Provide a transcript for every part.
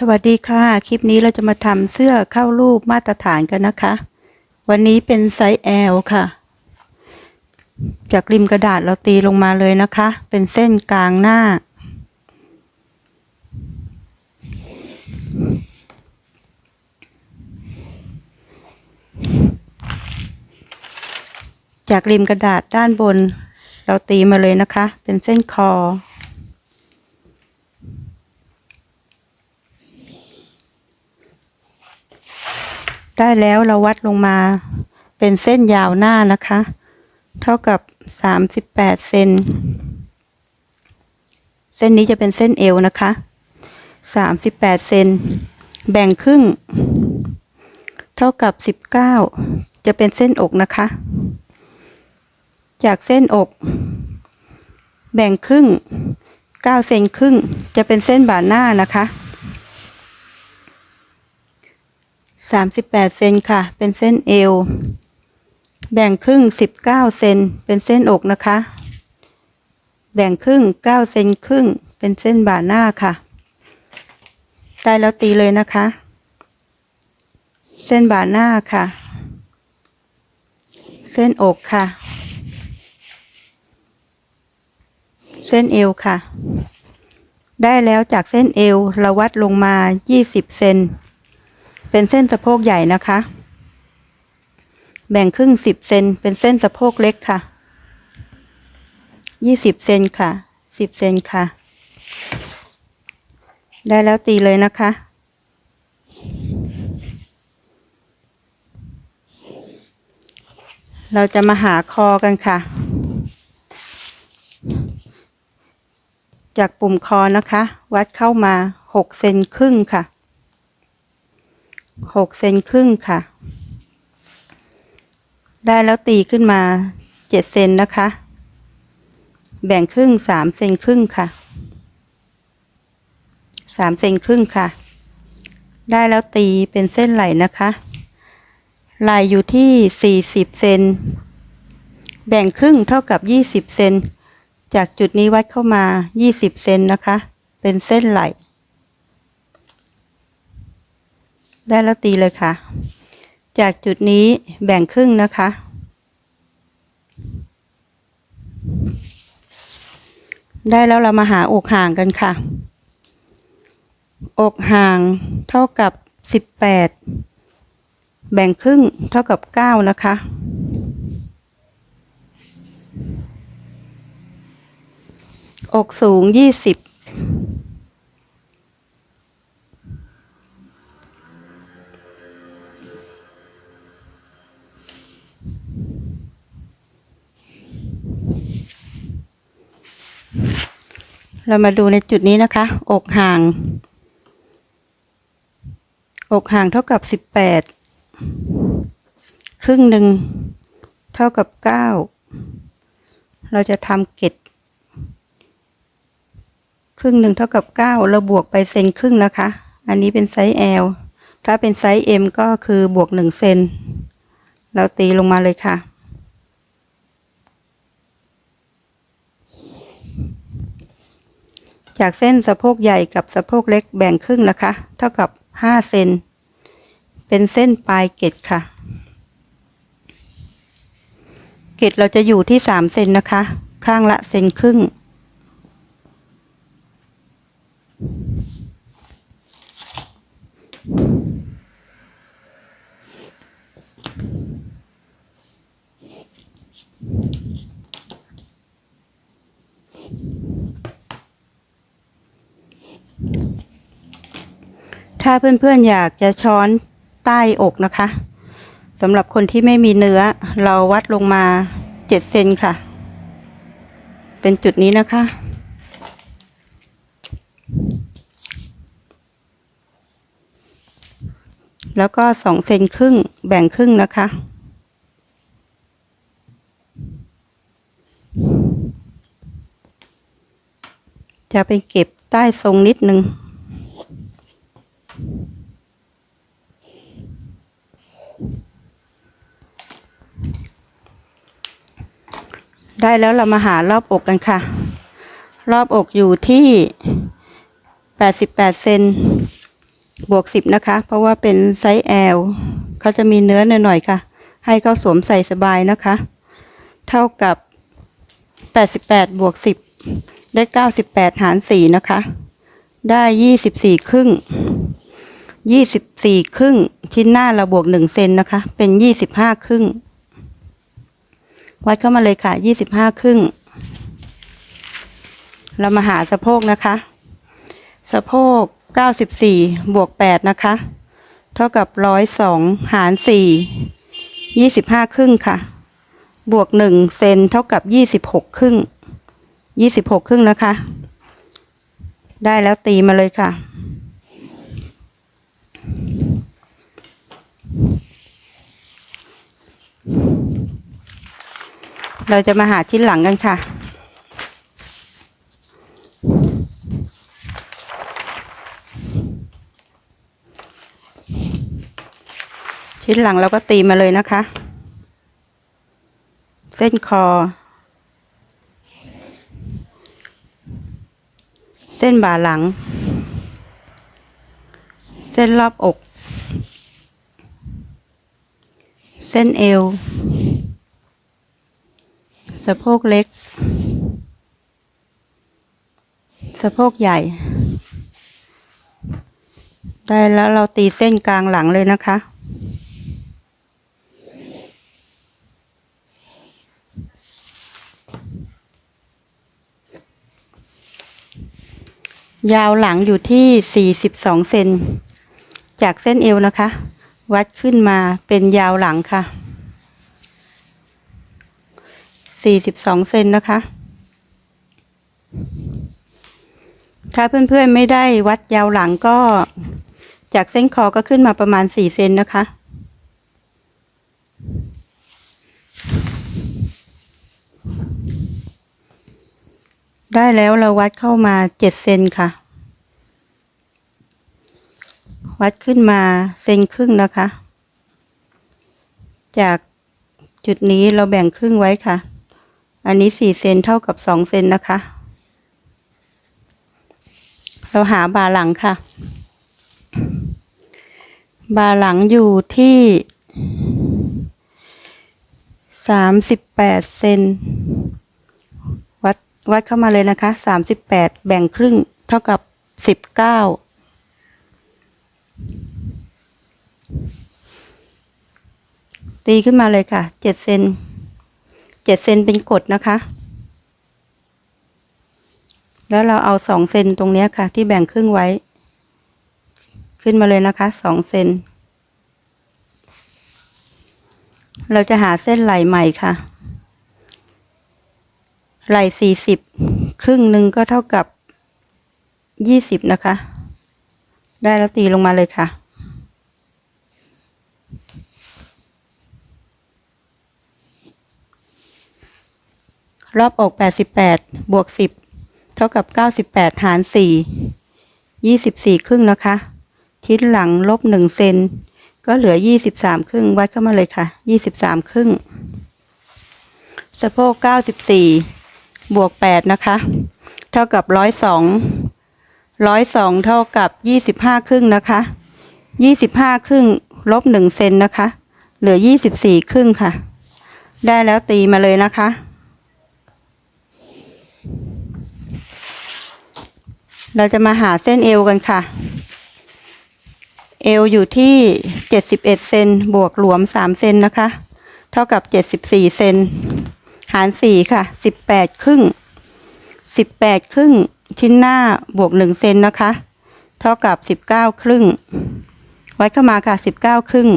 สวัสดีค่ะ คลิปนี้เราจะมาทำเสื้อเข้ารูปมาตรฐานกันนะคะ วันนี้เป็นไซส์ L ค่ะ จากริมกระดาษเราตีลงมาเลยนะคะ เป็นเส้นกลางหน้า จากริมกระดาษด้านบน เราตีมาเลยนะคะ เป็นเส้นคอ ได้แล้วเราวัดลงมาเป็นเส้นยาวหน้านะคะ เท่ากับ 38เซนเส้นนี้จะเป็นเส้นเอวนะคะ 38เซนแบ่งครึ่ง เท่ากับ 19 จะเป็นเส้นอกนะคะ จากเส้นอก แบ่งครึ่ง9เซนครึ่งจะเป็นเส้นบ่าหน้านะคะ สามสิบแปดเซนค่ะ เป็นเส้นเอว แบ่งครึ่งสิบเก้าเซนเป็นเส้นอกนะคะ แบ่งครึ่งเก้าเซนครึ่ง เป็นเส้นบ่าหน้าค่ะ ได้แล้วตีเลยนะคะ เส้นบ่าหน้าค่ะ เส้นอกค่ะ เส้นเอวค่ะ ได้แล้วจากเส้นเอวเราวัดลงมายี่สิบเซน เป็นเส้นสะโพกใหญ่นะคะ แบ่งครึ่งสิบเซนเป็นเส้นสะโพกเล็กค่ะยี่สิบเซนค่ะสิบเซนค่ะ ได้แล้วตีเลยนะคะ เราจะมาหาคอกันค่ะ จากปุ่มคอนะคะ วัดเข้ามาหกเซนครึ่งค่ะ หกเซนครึ่งค่ะ ได้แล้วตีขึ้นมาเจ็ดเซนนะคะ แบ่งครึ่งสามเซนครึ่งค่ะสามเซนครึ่งค่ะ ได้แล้วตีเป็นเส้นไหลนะคะไหลอยู่ที่สี่สิบเซนแบ่งครึ่งเท่ากับยี่สิบเซนจากจุดนี้วัดเข้ามายี่สิบเซนนะคะ เป็นเส้นไหล ได้แล้วตีเลยค่ะ จากจุดนี้แบ่งครึ่งนะคะ ได้แล้วเรามาหาอกห่างกันค่ะ อกห่างเท่ากับ 18 แบ่งครึ่งเท่ากับ 9 นะคะอกสูง 20 เรามาดูในจุดนี้นะคะ อกห่าง อกห่างเท่ากับสิบแปดครึ่งหนึ่งเท่ากับเก้าเราจะทำเกตครึ่งหนึ่งเท่ากับเก้าเราบวกไปเซนครึ่งนะคะ อันนี้เป็นไซส์ L ถ้าเป็นไซส์ M ก็คือบวกหนึ่งเซน เราตีลงมาเลยค่ะ จากเส้นสะโพกใหญ่กับสะโพกเล็กแบ่งครึ่งนะคะ เท่ากับห้าเซน เป็นเส้นปลายเกตค่ะ เกตเราจะอยู่ที่สามเซนนะคะ ข้างละเซนครึ่ง ถ้าเพื่อนๆอยากจะช้อนใต้อกนะคะสำหรับคนที่ไม่มีเนื้อ เราวัดลงมาเจ็ดเซนค่ะ เป็นจุดนี้นะคะ แล้วก็สองเซนครึ่งแบ่งครึ่งนะคะจะไปเก็บใต้ทรงนิดนึง ได้แล้วเรามาหารอบอกกันค่ะ รอบอกอยู่ที่ 88 เซนบวกสิบนะคะ เพราะว่าเป็นไซส์ L เขาจะมีเนื้อหน่อยๆค่ะ ให้เขาสวมใส่สบายนะคะ เท่ากับแปดสิบวกสิบได้เก้าสิบแปดหารสี่นะคะ ได้ยี่สิบสี่ครึ่งยี่สิบสี่ครึ่ง ชิ้นหน้าเราบวกหนึ่งเซนนะคะ เป็นยี่สิบห้าครึ่ง วัดเข้ามาเลยค่ะยี่สิบห้าครึ่ง เรามาหาสะโพกนะคะ สะโพกเก้าสิบสี่บวกแปดนะคะ เท่ากับร้อยสองหารสี่ยี่สิบห้าครึ่งค่ะ บวกหนึ่งเซนเท่ากับยี่สิบหกครึ่งยี่สิบหกครึ่งนะคะ ได้แล้วตีมาเลยค่ะ เราจะมาหาชิ้นหลังกันค่ะ ชิ้นหลังเราก็ตีมาเลยนะคะ เส้นคอ เส้นบ่าหลัง เส้นรอบอก เส้นเอว สะโพกเล็ก สะโพกใหญ่ ได้แล้วเราตีเส้นกลางหลังเลยนะคะ ยาวหลังอยู่ที่ 42 เซนจากเส้นเอวนะคะ วัดขึ้นมาเป็นยาวหลังค่ะ 42 เซนนะคะ ถ้าเพื่อนๆไม่ได้วัดยาวหลังก็จากเส้นคอก็ขึ้นมาประมาณ 4 เซนนะคะ ได้แล้วเราวัดเข้ามา 7 เซนค่ะ วัดขึ้นมาเซนครึ่งนะคะ จากจุดนี้เราแบ่งครึ่งไว้ค่ะ อันนี้4เซนเท่ากับ2เซนนะคะ เราหาบาหลังค่ะ บาหลังอยู่ที่38เซนวัดวัดเข้ามาเลยนะคะ38แปดแบ่งครึ่งเท่ากับ19ตีขึ้นมาเลยค่ะ7เซน 7เซนเป็นกฎนะคะ แล้วเราเอา2เซนตรงนี้ค่ะ ที่แบ่งครึ่งไว้ ขึ้นมาเลยนะคะ2เซนเราจะหาเส้นไหลใหม่ค่ะ ไหลสี่สิบครึ่งหนึ่งก็เท่ากับยี่สิบนะคะ ได้แล้วตีลงมาเลยค่ะ รอบอกแปดสิบแปดบวกสิบเท่ากับเก้าสิบแปดหารสี่ยี่สิบสี่ครึ่งนะคะชิ้นหลังลบหนึ่งเซน ก็เหลือยี่สิบสามครึ่ง วัดเข้ามาเลยค่ะยี่สิบสามครึ่ง สะโพกเก้าสิบสี่บวกแปดนะคะ เท่ากับร้อยสองร้อยสองเท่ากับยี่สิบห้าครึ่งนะคะยี่สิบห้าครึ่ง ลบหนึ่งเซนนะคะ เหลือยี่สิบสี่ครึ่งค่ะ ได้แล้วตีมาเลยนะคะ เราจะมาหาเส้นเอวกันค่ะ เอวอยู่ที่เจ็ดสิบเอ็ดเซนบวกหลวมสามเซนนะคะ เท่ากับเจ็ดสิบสี่เซนหารสี่ค่ะสิบแปดครึ่งสิบแปดครึ่ง ชิ้นหน้าบวกหนึ่งเซนนะคะ เท่ากับสิบเก้าครึ่ง ไว้เข้ามาค่ะสิบเก้าครึ่ง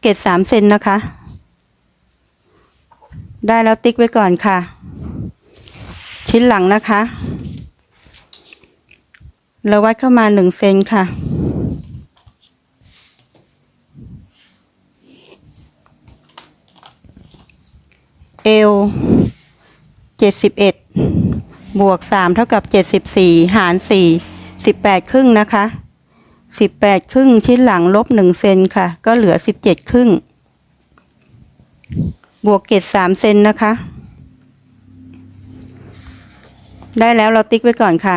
เกตสามเซนนะคะ ได้แล้วติ๊กไว้ก่อนค่ะ ชิ้นหลังนะคะ เราวัดเข้ามาหนึ่งเซนค่ะ เอวเจ็ดสิบเอ็ดบวกสามเท่ากับเจ็ดสิบสี่หารสี่สิบแปดครึ่งนะคะสิบแปดครึ่งชิ้นหลังลบหนึ่งเซนค่ะ ก็เหลือสิบเจ็ดครึ่ง บวกเกตสามเซนนะคะ ได้แล้วเราติ๊กไว้ก่อนค่ะ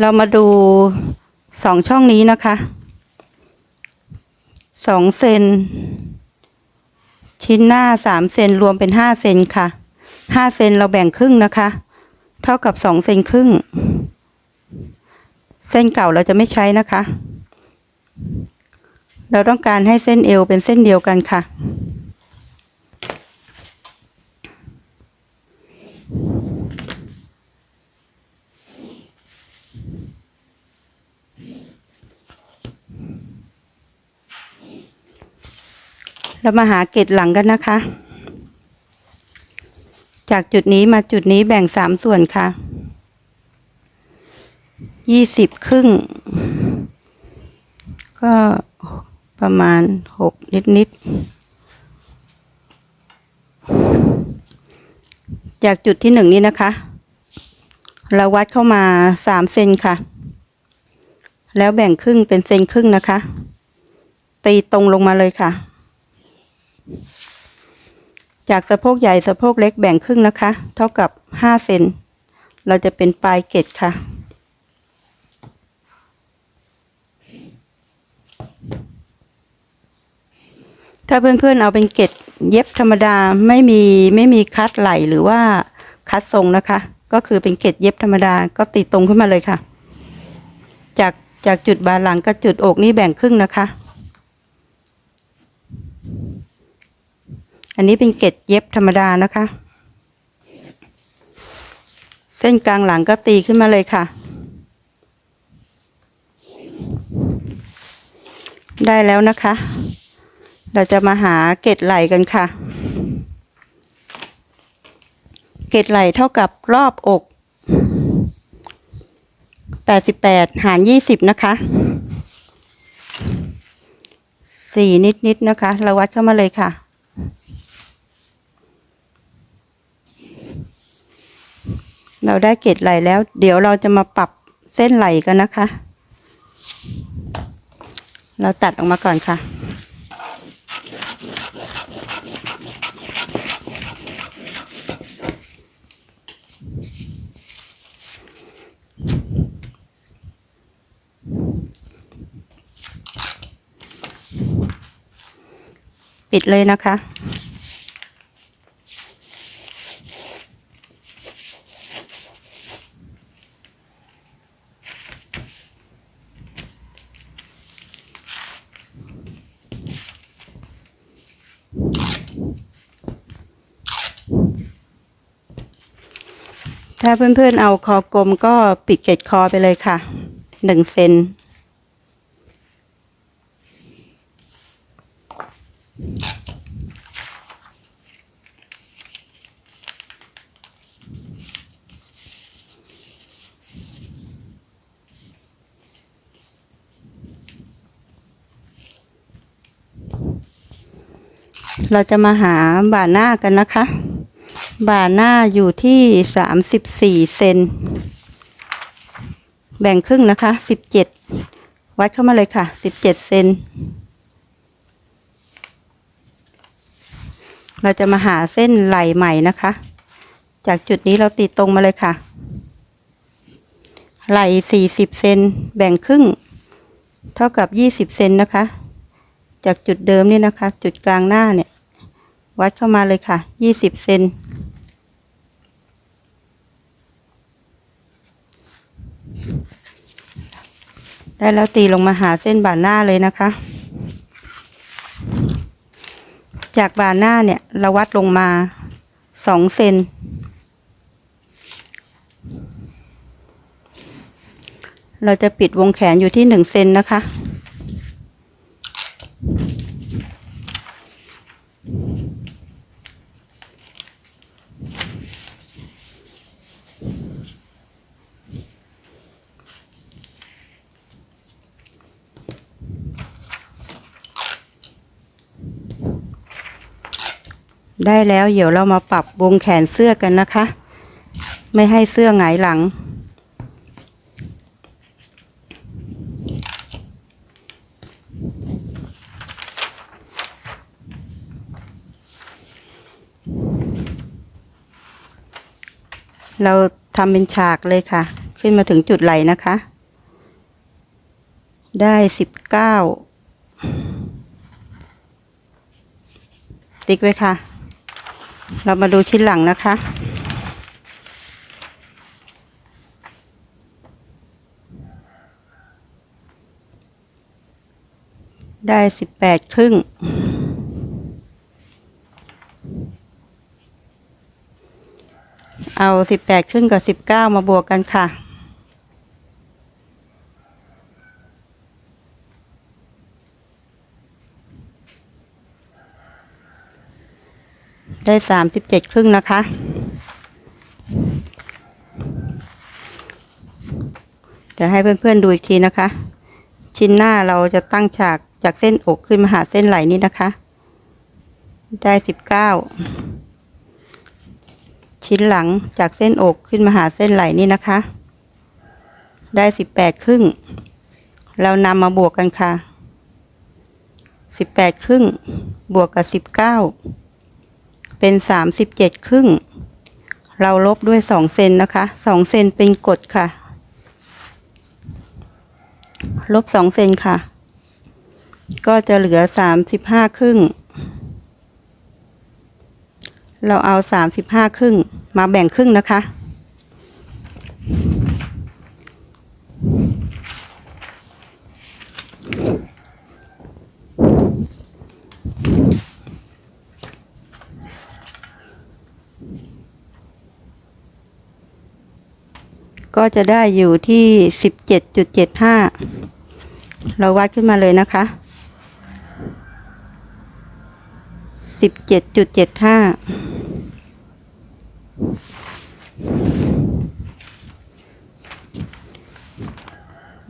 เรามาดูสองช่องนี้นะคะสองเซนชิ้นหน้าสามเซนรวมเป็นห้าเซนค่ะห้าเซนเราแบ่งครึ่งนะคะ เท่ากับสองเซนครึ่ง เส้นเก่าเราจะไม่ใช้นะคะ เราต้องการให้เส้นเอวเป็นเส้นเดียวกันค่ะ เรามาหาเกตหลังกันนะคะ จากจุดนี้มาจุดนี้แบ่งสามส่วนค่ะยี่สิบครึ่ง ก็ประมาณหกนิดนิดจากจุดที่หนึ่งนี้นะคะ เราวัดเข้ามาสามเซนค่ะ แล้วแบ่งครึ่งเป็นเซนครึ่งนะคะ ตีตรงลงมาเลยค่ะ จากสะโพกใหญ่สะโพกเล็กแบ่งครึ่งนะคะ เท่ากับห้าเซน เราจะเป็นปลายเกตค่ะ ถ้าเพื่อนๆเอาเป็นเกตเย็บธรรมดาไม่มีไม่มีคัดไหลหรือว่าคัดทรงนะคะ ก็คือเป็นเกตเย็บธรรมดาก็ตีตรงขึ้นมาเลยค่ะ จากจากจุดบาหลังกับจุดอกนี่แบ่งครึ่งนะคะ อันนี้เป็นเกตเย็บธรรมดานะคะ เส้นกลางหลังก็ตีขึ้นมาเลยค่ะ ได้แล้วนะคะ เราจะมาหาเกตไหลกันค่ะ เกตไหลเท่ากับรอบอก 88 หาร 20 นะคะสี่นิดๆนะคะ เราวัดเข้ามาเลยค่ะ เราได้เกตไหลแล้ว เดี๋ยวเราจะมาปรับเส้นไหลกันนะคะ เราตัดออกมาก่อนค่ะ ปิดเลยนะคะ เพื่อนๆเอาคอกลมก็ปิดเกล็ดคอไปเลยค่ะหนึ่งเซนเราจะมาหาบ่าหน้ากันนะคะ บ่าหน้าอยู่ที่สามสิบสี่เซน แบ่งครึ่งนะคะสิบเจ็ดวัดเข้ามาเลยค่ะสิบเจ็ดเซน เราจะมาหาเส้นไหลใหม่นะคะ จากจุดนี้เราติดตรงมาเลยค่ะ ไหลสี่สิบเซนแบ่งครึ่ง เท่ากับยี่สิบเซนนะคะ จากจุดเดิมนี่นะคะ จุดกลางหน้าเนี่ย วัดเข้ามาเลยค่ะยี่สิบเซน ได้แล้วตีลงมาหาเส้นบ่าหน้าเลยนะคะ จากบ่าหน้าเนี่ยเราวัดลงมาสองเซนเราจะปิดวงแขนอยู่ที่หนึ่งเซนนะคะ ได้แล้วเดี๋ยวเรามาปรับวงแขนเสื้อกันนะคะ ไม่ให้เสื้อหงายหลัง เราทำเป็นฉากเลยค่ะ ขึ้นมาถึงจุดไหลนะคะ ได้สิบเก้าติ๊กไว้ค่ะ เรามาดูชิ้นหลังนะคะ ได้สิบแปดครึ่ง เอาสิบแปดครึ่งกับสิบเก้ามาบวกกันค่ะ ได้สามสิบเจ็ดครึ่งนะคะ เดี๋ยวให้เพื่อนๆดูอีกทีนะคะ ชิ้นหน้าเราจะตั้งฉากจากเส้นอกขึ้นมาหาเส้นไหล่นี้นะคะ ได้สิบเก้าชิ้นหลังจากเส้นอกขึ้นมาหาเส้นไหล่นี่นะคะ ได้สิบแปดครึ่ง เรานำมาบวกกันค่ะสิบแปดครึ่ง บวกกับสิบเก้า เป็นสามสิบเจ็ดครึ่ง เราลบด้วยสองเซนนะคะสองเซนเป็นกฎค่ะ ลบสองเซนค่ะ ก็จะเหลือสามสิบห้าครึ่ง เราเอาสามสิบห้าครึ่ง มาแบ่งครึ่งนะคะ ก็จะได้อยู่ที่สิบเจ็ดจุดเจ็ดห้าเราวัดขึ้นมาเลยนะคะสิบเจ็ดจุดเจ็ดห้า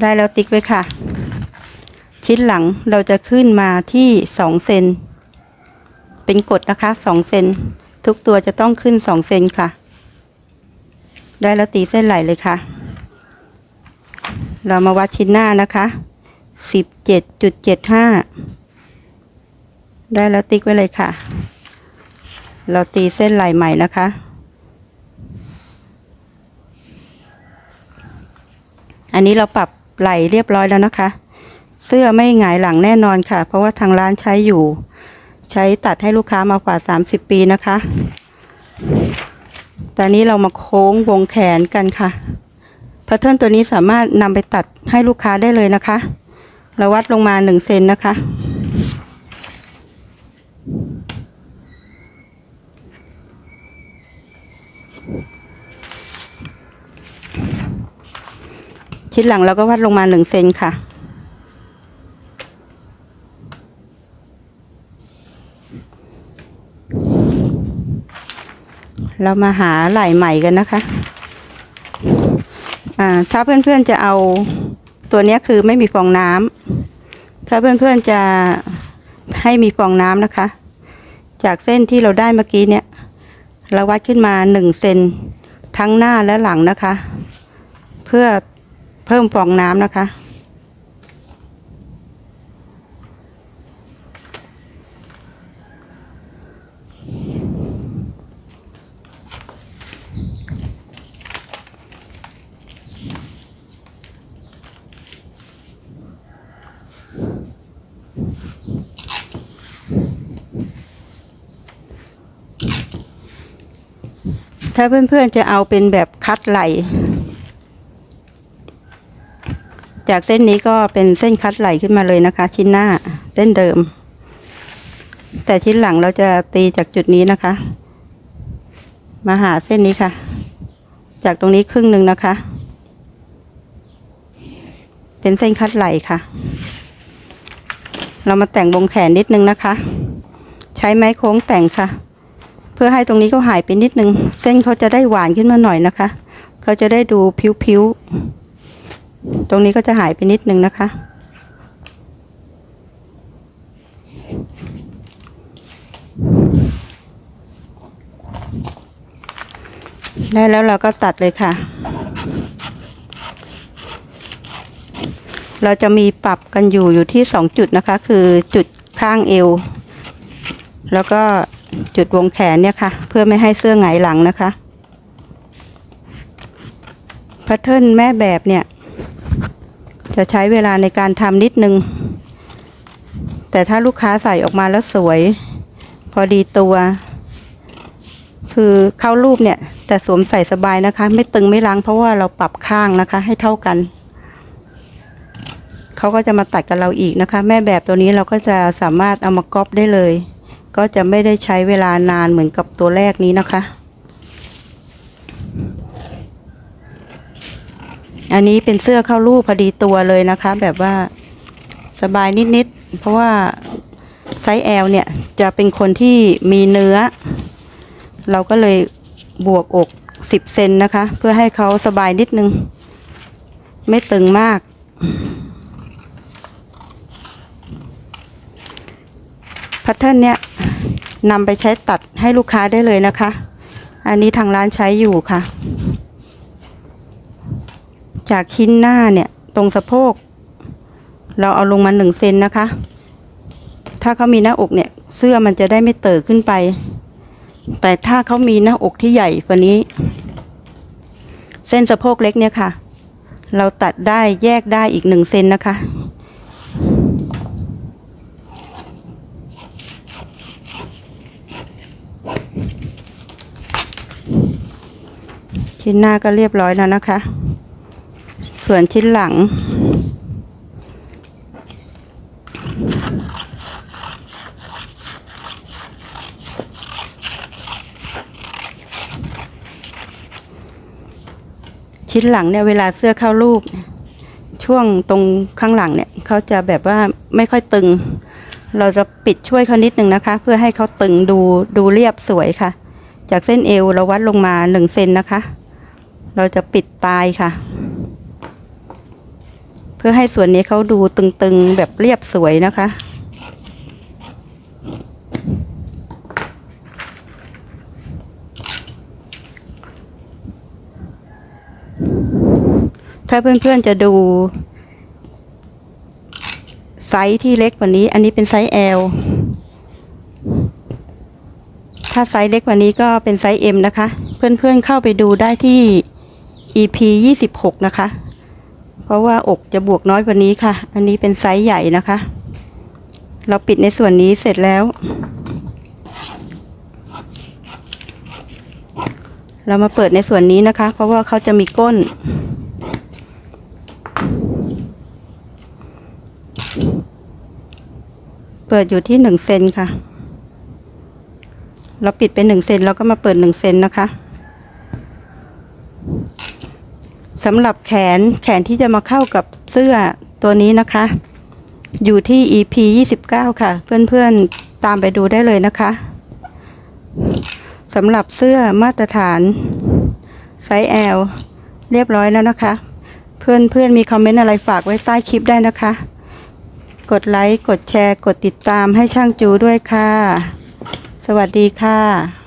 ได้แล้วติ๊กไว้ค่ะ ชิ้นหลังเราจะขึ้นมาที่สองเซนเป็นกฎนะคะสองเซนทุกตัวจะต้องขึ้นสองเซนค่ะ ได้แล้วตีเส้นไหลเลยค่ะ เรามาวัดชิ้นหน้านะคะสิบเจ็ดจุดเจ็ดห้าได้แล้วติ๊กไว้เลยค่ะ เราตีเส้นไหลใหม่นะคะอันนี้เราปรับไหลเรียบร้อยแล้วนะคะ เสื้อไม่หงายหลังแน่นอนค่ะ เพราะว่าทางร้านใช้อยู่ ใช้ตัดให้ลูกค้ามากว่า 30 ปีนะคะ ตอนนี้เรามาโค้งวงแขนกันค่ะแพทเทิร์นตัวนี้สามารถนำไปตัดให้ลูกค้าได้เลยนะคะ เราวัดลงมา1เซนนะคะ ชิ้นหลังเราก็วัดลงมา1เซนค่ะ เรามาหาไหล่ใหม่กันนะคะอ่าถ้าเพื่อนๆจะเอาตัวนี้คือไม่มีฟองน้ำถ้าเพื่อนๆจะให้มีฟองน้ำนะคะ จากเส้นที่เราได้เมื่อกี้เนี่ยเราวัดขึ้นมาหนึ่งเซนทั้งหน้าและหลังนะคะ เพื่อเพิ่มฟองน้ำนะคะ ถ้าเพื่อนๆจะเอาเป็นแบบคัดไหล จากเส้นนี้ก็เป็นเส้นคัดไหลขึ้นมาเลยนะคะ ชิ้นหน้าเส้นเดิม แต่ชิ้นหลังเราจะตีจากจุดนี้นะคะ มาหาเส้นนี้ค่ะ จากตรงนี้ครึ่งหนึ่งนะคะ เป็นเส้นคัดไหลค่ะ เรามาแต่งวงแขนนิดนึงนะคะ ใช้ไม้โค้งแต่งค่ะ เพื่อให้ตรงนี้เขาหายไปนิดนึง เส้นเขาจะได้หวานขึ้นมาหน่อยนะคะเขาจะได้ดูผิวๆตรงนี้ก็จะหายไปนิดนึงนะคะ ได้แล้วเราก็ตัดเลยค่ะ เราจะมีปรับกันอยู่อยู่ที่สองจุดนะคะ คือจุดข้างเอว แล้วก็ จุดวงแขนเนี่ยค่ะ เพื่อไม่ให้เสื้อหงายหลังนะคะแพทเทิร์นแม่แบบเนี่ย จะใช้เวลาในการทำนิดนึง แต่ถ้าลูกค้าใส่ออกมาแล้วสวย พอดีตัว คือเข้ารูปเนี่ย แต่สวมใส่สบายนะคะ ไม่ตึงไม่ล้างเพราะว่าเราปรับข้างนะคะ ให้เท่ากันเขาก็จะมาตัดกับเราอีกนะคะ แม่แบบตัวนี้เราก็จะสามารถเอามาก๊อปได้เลย ก็จะไม่ได้ใช้เวลานานเหมือนกับตัวแรกนี้นะคะ อันนี้เป็นเสื้อเข้ารูปพอดีตัวเลยนะคะ แบบว่าสบายนิดๆ เพราะว่าไซส์ L เนี่ยจะเป็นคนที่มีเนื้อ เราก็เลยบวกอก 10 เซนนะคะ เพื่อให้เขาสบายนิดนึง ไม่ตึงมาก แพทเทิร์นเนี่ยนำไปใช้ตัดให้ลูกค้าได้เลยนะคะ อันนี้ทางร้านใช้อยู่ค่ะ จากชิ้นหน้าเนี่ยตรงสะโพก เราเอาลงมาหนึ่งเซนนะคะ ถ้าเขามีหน้าอกเนี่ยเสื้อมันจะได้ไม่เติ่ขึ้นไป แต่ถ้าเขามีหน้าอกที่ใหญ่กว่านี้ เส้นสะโพกเล็กเนี่ยค่ะ เราตัดได้แยกได้อีกหนึ่งเซนนะคะ ชิ้นหน้าก็เรียบร้อยแล้วนะคะ ส่วนชิ้นหลัง ชิ้นหลังเนี่ยเวลาเสื้อเข้ารูป ช่วงตรงข้างหลังเนี่ยเขาจะแบบว่าไม่ค่อยตึง เราจะปิดช่วยเขานิดนึงนะคะ เพื่อให้เขาตึงดูดูเรียบสวยค่ะ จากเส้นเอวเราวัดลงมาหนึ่งเซนนะคะ เราจะปิดตายค่ะ เพื่อให้ส่วนนี้เขาดูตึงๆแบบเรียบสวยนะคะ ถ้าเพื่อนๆจะดู ไซส์ที่เล็กกว่านี้ อันนี้เป็นไซส์ L ถ้าไซส์เล็กกว่านี้ก็เป็นไซส์ M นะคะ เพื่อนๆเข้าไปดูได้ที่ EP 26 นะคะ เพราะว่าอกจะบวกน้อยกว่านี้ค่ะ อันนี้เป็นไซส์ใหญ่นะคะ เราปิดในส่วนนี้เสร็จแล้ว เรามาเปิดในส่วนนี้นะคะ เพราะว่าเขาจะมีก้น เปิดอยู่ที่หนึ่งเซนค่ะ เราปิดไปหนึ่งเซนเราก็มาเปิดหนึ่งเซนนะคะ สำหรับแขนแขนที่จะมาเข้ากับเสื้อตัวนี้นะคะ อยู่ที่ EP 29 ค่ะ เพื่อนๆตามไปดูได้เลยนะคะสำหรับเสื้อมาตรฐานไซส์ L เรียบร้อยแล้วนะคะ เพื่อนๆมีคอมเมนต์อะไรฝากไว้ใต้คลิปได้นะคะ กดไลค์ กดแชร์ กดติดตามให้ช่างจูด้วยค่ะ สวัสดีค่ะ